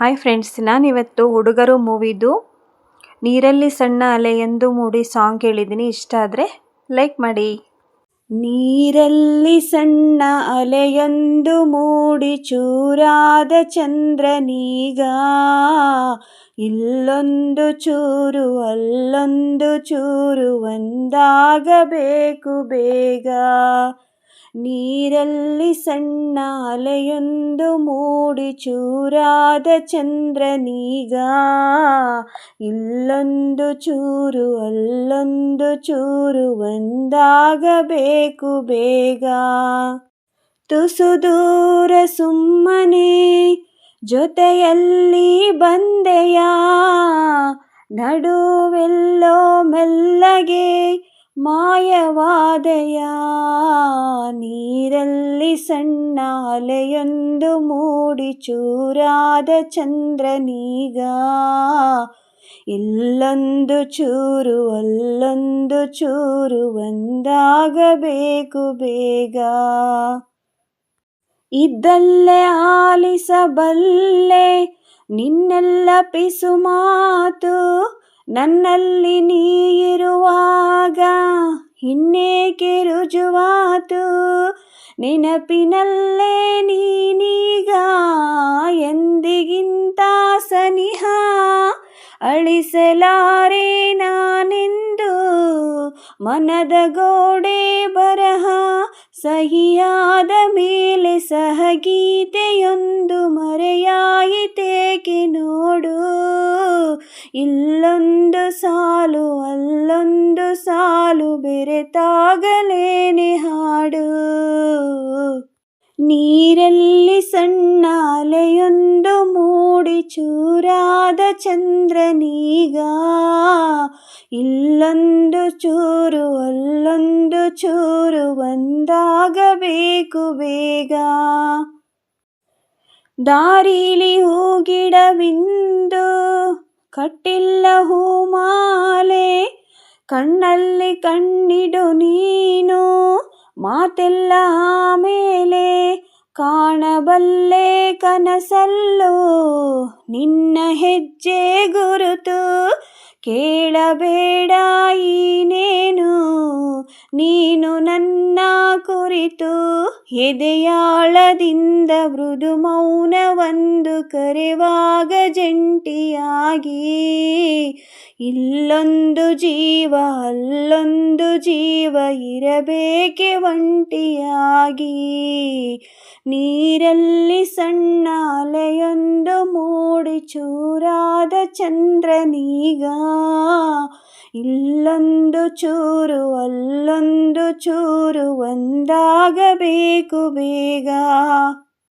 Hi friends ನಾನಿವತ್ತು ಹುಡುಗರು ಮೂವಿದು ನೀರಲ್ಲಿ ಸಣ್ಣ ಅಲೆ ಎಂದು ಮೂಡಿ ಸಾಂಗ್ ಕೇಳಿದ್ದೀನಿ. ಇಷ್ಟ ಆದರೆ ಲೈಕ್ ಮಾಡಿ. ನೀರಲ್ಲಿ ಸಣ್ಣ ಅಲೆಯೊಂದು ಮೂಡಿ ಚೂರಾದ ಚಂದ್ರನೀಗ. ಇಲ್ಲೊಂದು ಚೂರು, ಅಲ್ಲೊಂದು ಚೂರು, ಒಂದಾಗಬೇಕು ಬೇಗ. ನೀರಲ್ಲಿ ಸಣ್ಣ ಅಲೆಯೊಂದು ಮೂಡಿ ಚೂರಾದ ಚಂದ್ರನೀಗ. ಇಲ್ಲೊಂದು ಚೂರು, ಅಲ್ಲೊಂದು ಚೂರು ಒಂದಾಗಬೇಕು ಬೇಗ. ತುಸು ದೂರ ಸುಮ್ಮನೆ ಜೊತೆಯಲ್ಲಿ ಬಂದೆಯ? ನಡುವೆಲ್ಲೋ ಮೆಲ್ಲಗೆ ಮಾಯವಾದೆಯ? ನೀರಲ್ಲಿ ಸಣ್ಣ ಅಲೆಯೊಂದು ಮೂಡಿ ಚೂರಾದ ಚಂದ್ರನೀಗ. ಇಲ್ಲೊಂದು ಚೂರು, ಅಲ್ಲೊಂದು ಚೂರು ಒಂದಾಗಬೇಕು ಬೇಗ. ಇದ್ದಲ್ಲೇ ಆಲಿಸಬಲ್ಲೆ, ನಿನ್ನೆಲ್ಲ ಪಿಸು ಮಾತು ನನ್ನಲ್ಲಿ ನೀ ಇರುವಾಗ ಇನ್ನೇಕೆ ರುಜುವಾತು? ನೆನಪಿನಲ್ಲೇ ನೀನೀಗ ಎಂದಿಗಿಂತ ಸನಿಹ? ಅಳಿಸಲಾರೆ ನಾನೆಂದು ಮನದ ಗೋಡೆ ಬರಹ, ಸಹಿಯಾದ ಮೇಲೆ ಸಹಗೀತೆಯೊಂದು ಮರೆಯಾಯಿತೇಕೆ ನೋಡು. ಇಲ್ಲೊಂದು ಸಾಲು ಅಲ್ಲೊಂದು ಸಾಲು ಬೆರೆತಾಗಲೇನೆ ಹಾಡು. ನೀರಲ್ಲಿ ಸಣ್ಣ ಅಲೆಯೊಂದು ಮೂಡಿ ಚೂರಾದ ಚಂದ್ರನೀಗ ಇಲ್ಲೊಂದು ಚೂರು, ಅಲ್ಲೊಂದು ಚೂರು ಒಂದಾಗಬೇಕು ಬೇಗ. ದಾರಿಲಿ ಹೂಗಿಡವಿಂದು ಕಟ್ಟಿಲ್ಲ ಹೂಮಾಲೆ, ಕಣ್ಣಲ್ಲಿ ಕಣ್ಣಿಡು ನೀನು, ಮಾತೆಲ್ಲ ಆಮೇಲೆ ಕಾಣಬಲ್ಲೆ ಕನಸಲ್ಲೋ ನಿನ್ನ ಹೆಜ್ಜೆ ಗುರುತು. ಕೇಳಬೇಡ ಈನೇನು? ನೀನು ನನ್ನ ಕುರಿತು ಎದೆಯಾಳದಿಂದ ಮೃದು ಮೌನವೊಂದು ಕರೆವಾಗ ಜಂಟಿಯಾಗಿ. ಇಲ್ಲೊಂದು ಜೀವ, ಅಲ್ಲೊಂದು ಜೀವ ಇರಬೇಕೆ ಒಂಟಿಯಾಗಿ. ನೀರಲ್ಲಿ ಸಣ್ಣ ಅಲೆಯೊಂದು ಮೂಡಿ ಚೂರಾದ ಚಂದ್ರನೀಗ ಇಲ್ಲೊಂದು ಚೂರು ಅಲ್ಲೊಂದು ಚೂರು ಒಂದಾಗಬೇಕು ಬೇಗ